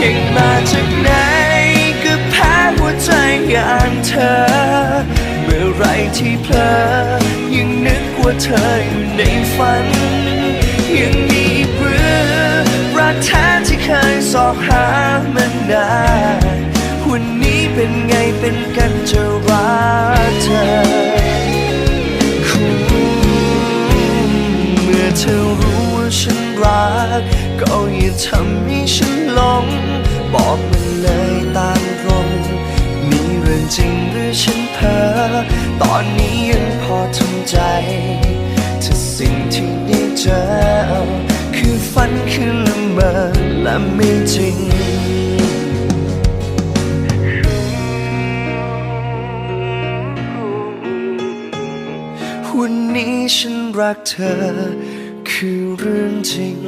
เก่งมาจากไหนก็แพ้หัวใจอย่างเธอ เมื่อไรที่เพลอยังนึกว่าเธออยู่ในฝัน ยังมีหรือรักแท้ที่เคยสอบหามานานวันนี้เป็นไงเป็นกันจะรักเธอเมื่อเธอ ทำให้ฉันหลง บอกมันเลยตามตรงมีเรื่องจริงหรือฉันเพ้อตอนนี้ยังพอทำใจถ้าสิ่งที่ได้เจอ คือฝันคือละเมอและไม่จริงวันนี้ฉันรักเธอ คือเรื่องจริง